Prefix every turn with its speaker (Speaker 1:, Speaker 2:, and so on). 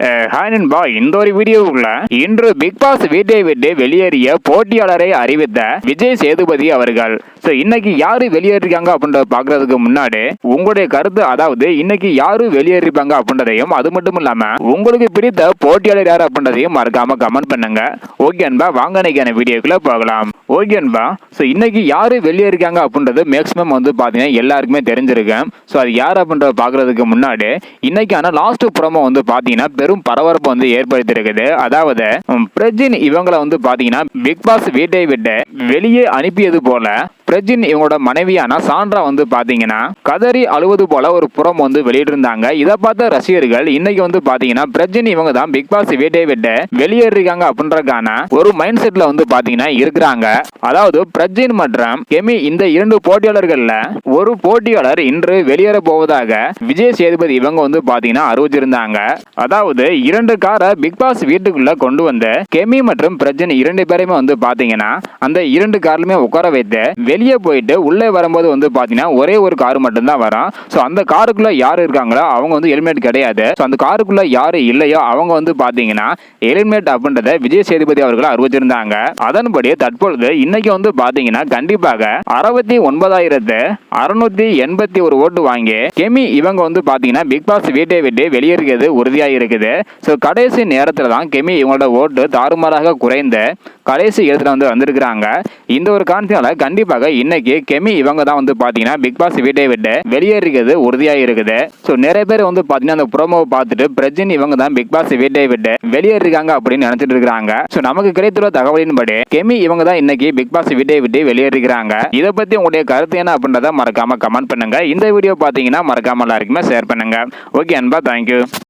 Speaker 1: Hi நண்பா. இந்த ஒரு வீடியோவுக்குள்ள இன்று பிக் பாஸ் வீட்டை விட்டு வெளியேறிய போட்டியாளரை அறிவித்த விஜய் சேதுபதி அவர்கள். ஸோ இன்னைக்கு யாரு வெளியேறிருக்காங்க அப்படின்றத பார்க்கறதுக்கு முன்னாடி உங்களுடைய கருத்து அதாவது இன்னைக்கு யாரு வெளியேறிருப்பாங்க அப்படின்றதையும் அது மட்டும் இல்லாம உங்களுக்கு பிடித்த போட்டியாளர் யார் அப்படின்றதையும் மறக்காம கமெண்ட் பண்ணுங்க. ஓகே அன்பா வாங்க இன்னைக்கான வீடியோக்குள்ள போகலாம். ஓகே அன்பா ஸோ இன்னைக்கு யாரு வெளியேறிருக்காங்க அப்படின்றது மேக்ஸிமம் வந்து பார்த்தீங்கன்னா எல்லாருக்குமே தெரிஞ்சிருக்கேன் ஸோ அது யார் அப்படின்றத பார்க்கறதுக்கு முன்னாடி இன்னைக்கான லாஸ்ட் ப்ரோமோ வந்து பார்த்தீங்கன்னா பெரும் பரபரப்பு வந்து ஏற்படுத்தியிருக்குது. அதாவது பிரஜின் இவங்களை வந்து பாத்தீங்கன்னா பிக் பாஸ் வீட்டை விட்டு வெளியே அனுப்பியது போல பிரஜின் இவங்களோட மனைவியான சாண்ட்ரா வந்து பாத்தீங்கன்னா கதறி அழுவது போல ஒரு புறம் வந்து வெளியிட்டிருந்தாங்க. இதை பார்த்த ரசிகர்கள் இன்னைக்கு வந்து பாத்தீங்கன்னா பிரஜின் இவங்க தான் பிக் பாஸ் வீட்டை விட்டு வெளியேறிருக்காங்க அப்படின்றதுக்கான ஒரு மைண்ட் செட்ல வந்து பாத்தீங்கன்னா இருக்கிறாங்க. அதாவது பிரஜின் மற்றும் கெமி இந்த இரண்டு போட்டியாளர்கள்ல ஒரு போட்டியாளர் இன்று வெளியேற போவதாக விஜய் சேதுபதி இவங்க வந்து பாத்தீங்கன்னா அறிவிச்சிருந்தாங்க. அதாவது இரண்டு காரை பிக் பாஸ் வீட்டுக்குள்ள கொண்டு வந்து கெமி மற்றும் பிரஜன் இரண்டு பேருமே வந்து பாத்தீங்கன்னா அந்த இரண்டு கார்லுமே உட்கார வைத்து வெளியே போயிட்டு உள்ளே வரும்போது வந்து பார்த்தீங்கன்னா ஒரே ஒரு கார் மட்டும்தான் வரும் ஸோ அந்த காருக்குள்ள யார் இருக்காங்களோ அவங்க வந்து ஹெல்மெட் கிடையாது. ஸோ அந்த காருக்குள்ள யார் இல்லையோ அவங்க வந்து பார்த்தீங்கன்னா ஹெல்மெட் அப்படின்றத விஜய் சேதுபதி அவர்கள் அறிவிச்சிருந்தாங்க. அதன்படி தற்பொழுது இன்னைக்கு வந்து பார்த்தீங்கன்னா கண்டிப்பாக அறுபத்தி ஒன்பதாயிரத்து அறுநூத்தி எண்பத்தி ஒரு ஓட்டு வாங்கி கெமி இவங்க வந்து பார்த்தீங்கன்னா பிக் பாஸ் வீட்டை விட்டு வெளியேறுகிறது உறுதியாக இருக்குது ஸோ கடைசி நேரத்தில் தான் கெமி இவங்களோட ஓட்டு தாறுமாறாக குறைந்து கடைசி இடத்துல வந்து வந்திருக்கிறாங்க. இந்த ஒரு காரணத்தினால கண்டிப்பாக இன்னைக்கு கெமி இவங்க தான் வந்து பாத்தீங்கன்னா பிக் பாஸ் வீட்டை விட்டு வெளியேறிக்கிறது உறுதியாக இருக்குது. ஸோ நிறைய பேர் வந்து பாத்தீங்கன்னா அந்த ப்ரோமோவை பார்த்துட்டு பிரஜின் இவங்க தான் பிக் பாஸ் வீட்டை விட்டு வெளியேறிருக்காங்க அப்படின்னு நினைச்சிட்டு இருக்காங்க ஸோ நமக்கு கிடைத்துள்ள தகவலின்படி கெமி இவங்க தான் இன்னைக்கு பிக் பாஸ் வீட்டை விட்டு வெளியேறிருக்கிறாங்க. இதை பத்தி உங்களுடைய கருத்து என்ன அப்படின்றத மறக்காம கமெண்ட் பண்ணுங்க. இந்த வீடியோ பாத்தீங்கன்னா மறக்காம எல்லாருக்குமே ஷேர் பண்ணுங்க. ஓகே அன்பா தேங்க்யூ